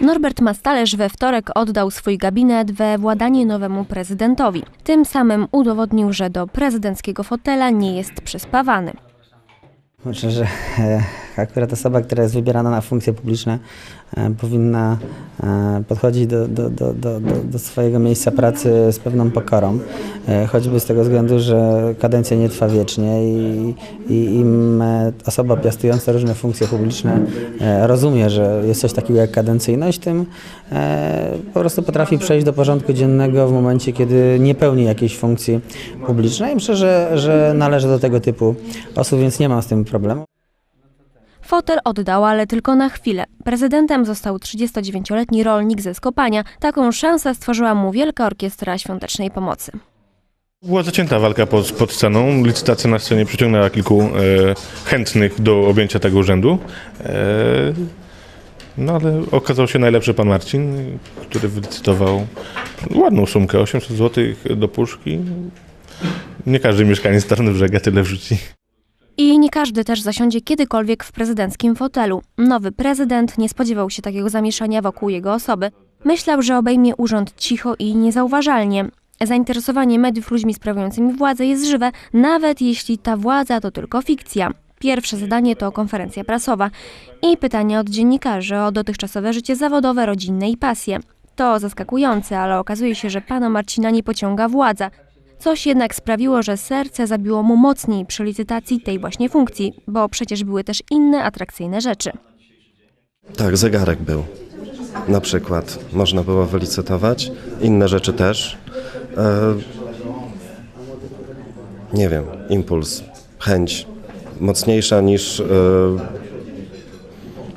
Norbert Mastalerz we wtorek oddał swój gabinet we władanie nowemu prezydentowi. Tym samym udowodnił, że do prezydenckiego fotela nie jest przyspawany. Myślę, że e, akurat osoba, która jest wybierana na funkcje publiczne, e, powinna e, podchodzić do, do, do, do, do, swojego miejsca pracy z pewną pokorą. E, choćby z tego względu, że kadencja nie trwa wiecznie i, i im e, osoba piastująca różne funkcje publiczne rozumie, że jest coś takiego jak kadencyjność, tym po prostu potrafi przejść do porządku dziennego w momencie, kiedy nie pełni jakiejś funkcji publicznej. Myślę, że, że należy do tego typu osób, więc nie mam z tym problemu. Fotel oddał, ale tylko na chwilę. Prezydentem został 39-letni rolnik ze Skopania. Taką szansę stworzyła mu Wielka Orkiestra Świątecznej Pomocy. Była zacięta walka pod, pod sceną. Licytacja na scenie przyciągnęła kilku e, chętnych do objęcia tego urzędu. E, no ale okazał się najlepszy pan Marcin, który wylicytował ładną sumkę, 800 zł do puszki. Nie każdy mieszkaniec Tarnobrzega tyle wrzuci. I nie każdy też zasiądzie kiedykolwiek w prezydenckim fotelu. Nowy prezydent nie spodziewał się takiego zamieszania wokół jego osoby. Myślał, że obejmie urząd cicho i niezauważalnie. Zainteresowanie mediów ludźmi sprawującymi władzę jest żywe, nawet jeśli ta władza to tylko fikcja. Pierwsze zadanie to konferencja prasowa i pytania od dziennikarzy o dotychczasowe życie zawodowe, rodzinne i pasje. To zaskakujące, ale okazuje się, że pana Marcina nie pociąga władza. Coś jednak sprawiło, że serce zabiło mu mocniej przy licytacji tej właśnie funkcji, bo przecież były też inne atrakcyjne rzeczy. Tak, zegarek był. Na przykład można było wylicytować, inne rzeczy też. E, nie wiem, impuls, chęć mocniejsza niż e,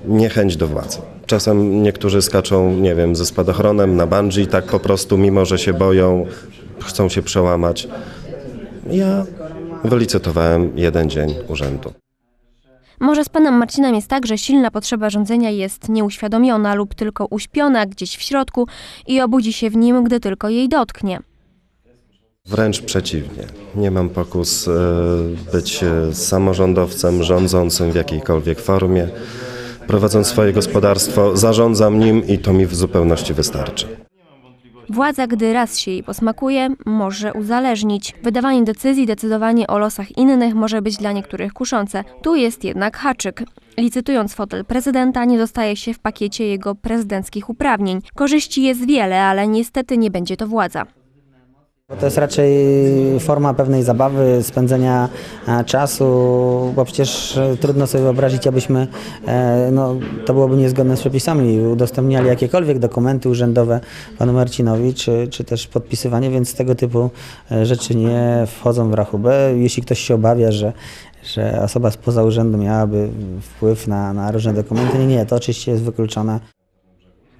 niechęć do władzy. Czasem niektórzy skaczą, nie wiem, ze spadochronem na bungee, tak po prostu, mimo że się boją, chcą się przełamać. Ja wylicytowałem jeden dzień urzędu. Może z panem Marcinem jest tak, że silna potrzeba rządzenia jest nieuświadomiona lub tylko uśpiona gdzieś w środku i obudzi się w nim, gdy tylko jej dotknie. Wręcz przeciwnie. Nie mam pokus e, być e, samorządowcem, rządzącym w jakiejkolwiek formie. Prowadząc swoje gospodarstwo, zarządzam nim i to mi w zupełności wystarczy. Władza, gdy raz się jej posmakuje, może uzależnić. Wydawanie decyzji, decydowanie o losach innych może być dla niektórych kuszące. Tu jest jednak haczyk. Licytując fotel prezydenta, nie dostaje się w pakiecie jego prezydenckich uprawnień. Korzyści jest wiele, ale niestety nie będzie to władza. To jest raczej forma pewnej zabawy, spędzenia e, czasu, bo przecież e, trudno sobie wyobrazić, abyśmy, e, no, to byłoby niezgodne z przepisami, udostępniali jakiekolwiek dokumenty urzędowe panu Marcinowi, czy, czy też podpisywanie, więc tego typu rzeczy nie wchodzą w rachubę. Jeśli ktoś się obawia, że, że osoba spoza urzędu miałaby wpływ na, na różne dokumenty, nie, nie, to oczywiście jest wykluczone.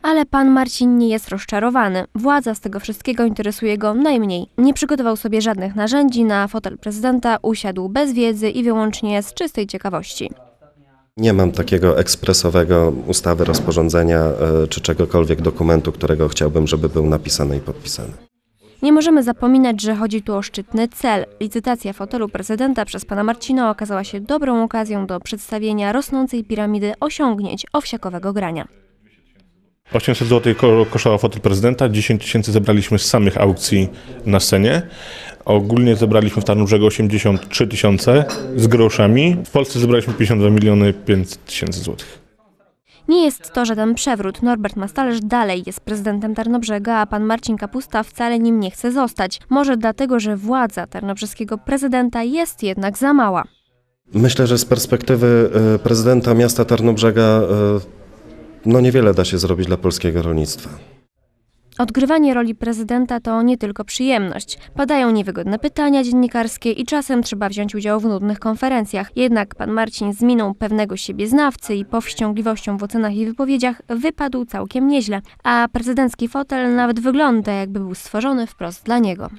Ale pan Marcin nie jest rozczarowany. Władza z tego wszystkiego interesuje go najmniej. Nie przygotował sobie żadnych narzędzi na fotel prezydenta, usiadł bez wiedzy i wyłącznie z czystej ciekawości. Nie mam takiego ekspresowego ustawy, rozporządzenia e, czy czegokolwiek dokumentu, którego chciałbym, żeby był napisany i podpisany. Nie możemy zapominać, że chodzi tu o szczytny cel. Licytacja fotelu prezydenta przez pana Marcina okazała się dobrą okazją do przedstawienia rosnącej piramidy osiągnięć owsiakowego grania. 800 zł ko- kosztował fotel prezydenta, 10 tysięcy zebraliśmy z samych aukcji na scenie. Ogólnie zebraliśmy w Tarnobrzegu 83 tysiące z groszami. W Polsce zebraliśmy 52 miliony 500 tysięcy złotych. Nie jest to żaden przewrót. Norbert Mastalerz dalej jest prezydentem Tarnobrzega, a pan Marcin Kapusta wcale nim nie chce zostać. Może dlatego, że władza tarnobrzeskiego prezydenta jest jednak za mała. Myślę, że z perspektywy e, prezydenta miasta Tarnobrzega e, no niewiele da się zrobić dla polskiego rolnictwa. Odgrywanie roli prezydenta to nie tylko przyjemność. Padają niewygodne pytania dziennikarskie i czasem trzeba wziąć udział w nudnych konferencjach. Jednak pan Marcin z miną pewnego siebie znawcy i powściągliwością w ocenach i wypowiedziach wypadł całkiem nieźle, a prezydencki fotel nawet wygląda jakby był stworzony wprost dla niego.